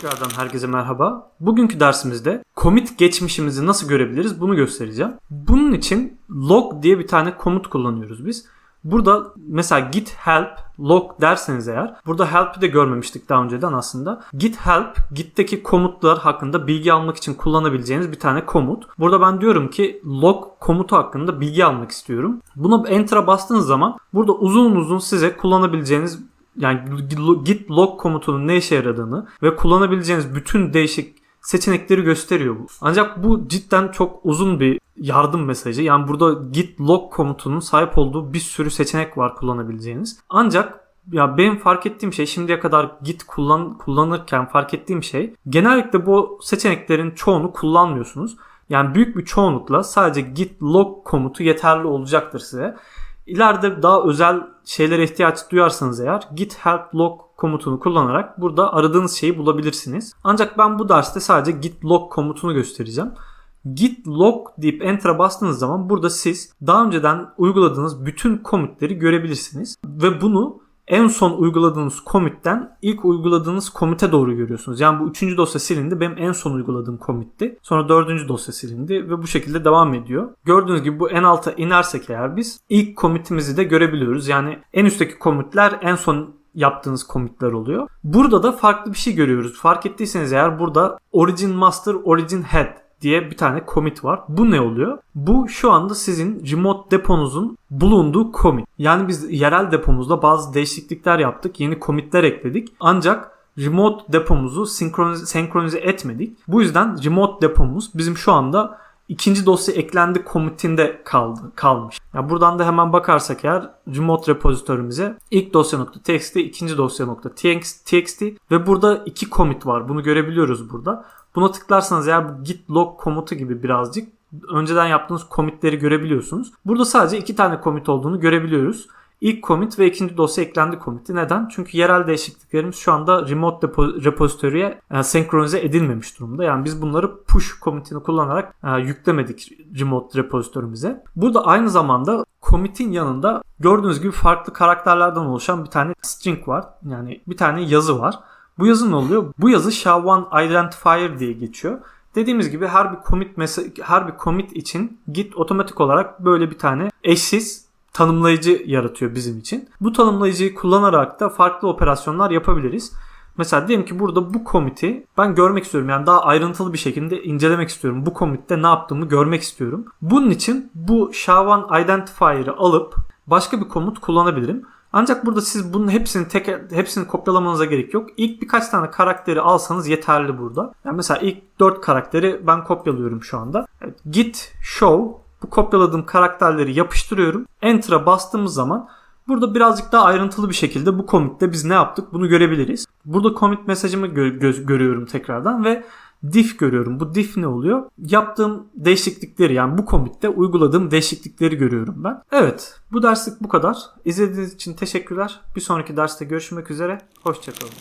Tekrardan herkese merhaba. Bugünkü dersimizde commit geçmişimizi nasıl görebiliriz bunu göstereceğim. Bunun için log diye bir tane komut kullanıyoruz biz. Burada mesela git help log derseniz eğer burada help'i de görmemiştik daha önceden aslında. Git help git'teki komutlar hakkında bilgi almak için kullanabileceğiniz bir tane komut. Burada ben diyorum ki log komutu hakkında bilgi almak istiyorum. Buna enter'a bastığınız zaman burada uzun uzun size kullanabileceğiniz yani git log komutunun ne işe yaradığını ve kullanabileceğiniz bütün değişik seçenekleri gösteriyor bu. Ancak bu cidden çok uzun bir yardım mesajı. Yani burada git log komutunun sahip olduğu bir sürü seçenek var kullanabileceğiniz. Ancak ya benim fark ettiğim şey şimdiye kadar git kullan kullanırken fark ettiğim şey genellikle bu seçeneklerin çoğunu kullanmıyorsunuz. Yani büyük bir çoğunlukla sadece git log komutu yeterli olacaktır size. İleride daha özel şeylere ihtiyaç duyarsanız eğer git help log komutunu kullanarak burada aradığınız şeyi bulabilirsiniz. Ancak ben bu derste sadece git log komutunu göstereceğim. Git log deyip enter'a bastığınız zaman burada siz daha önceden uyguladığınız bütün commitleri görebilirsiniz. Ve bunu en son uyguladığınız commit'ten ilk uyguladığınız commit'e doğru görüyorsunuz. Yani bu üçüncü dosya silindi. Benim en son uyguladığım commit'ti. Sonra dördüncü dosya silindi ve bu şekilde devam ediyor. Gördüğünüz gibi bu en alta inersek eğer biz ilk commit'imizi de görebiliyoruz. Yani en üstteki commit'ler en son yaptığınız commit'ler oluyor. Burada da farklı bir şey görüyoruz. Fark ettiyseniz eğer burada origin master, origin head diye bir tane commit var. Bu ne oluyor? Bu şu anda sizin remote deponuzun bulunduğu commit. Yani biz yerel depomuzda bazı değişiklikler yaptık. Yeni commitler ekledik. Ancak remote depomuzu senkronize, senkronize etmedik. Bu yüzden remote depomuz bizim şu anda ikinci dosya eklendi commit'inde kaldı, kalmış. Yani buradan da hemen bakarsak eğer remote repozitörümüze ilk dosya.txt, ikinci dosya.txt ve burada iki commit var. Bunu görebiliyoruz burada. Buna tıklarsanız eğer bu git log komutu gibi birazcık önceden yaptığınız commitleri görebiliyorsunuz. Burada sadece iki tane commit olduğunu görebiliyoruz. İlk commit ve ikinci dosya eklendi commiti. Neden? Çünkü yerel değişikliklerimiz şu anda remote depo- repository'e e, senkronize edilmemiş durumda. Yani biz bunları push commitini kullanarak e, yüklemedik remote repositörümüze. Burada aynı zamanda commit'in yanında gördüğünüz gibi farklı karakterlerden oluşan bir tane string var. Yani bir tane yazı var. Bu yazı ne oluyor? Bu yazı SHA-1 Identifier diye geçiyor. Dediğimiz gibi her bir commit her bir commit için Git otomatik olarak böyle bir tane eşsiz tanımlayıcı yaratıyor bizim için. Bu tanımlayıcıyı kullanarak da farklı operasyonlar yapabiliriz. Mesela diyelim ki burada bu komiti ben görmek istiyorum. Yani daha ayrıntılı bir şekilde incelemek istiyorum. Bu komitte ne yaptığımı görmek istiyorum. Bunun için bu SHA-1 Identifier'ı alıp başka bir komut kullanabilirim. Ancak burada siz bunun hepsini tek hepsini kopyalamanıza gerek yok. İlk birkaç tane karakteri alsanız yeterli burada. Yani mesela ilk 4 karakteri ben kopyalıyorum şu anda. Git show bu kopyaladığım karakterleri yapıştırıyorum. Enter'a bastığımız zaman burada birazcık daha ayrıntılı bir şekilde bu commit'te biz ne yaptık bunu görebiliriz. Burada commit mesajımı gö- görüyorum tekrardan ve diff görüyorum. Bu diff ne oluyor? Yaptığım değişiklikleri yani bu commit'te uyguladığım değişiklikleri görüyorum ben. Evet bu derslik bu kadar. İzlediğiniz için teşekkürler. Bir sonraki derste görüşmek üzere. Hoşçakalın.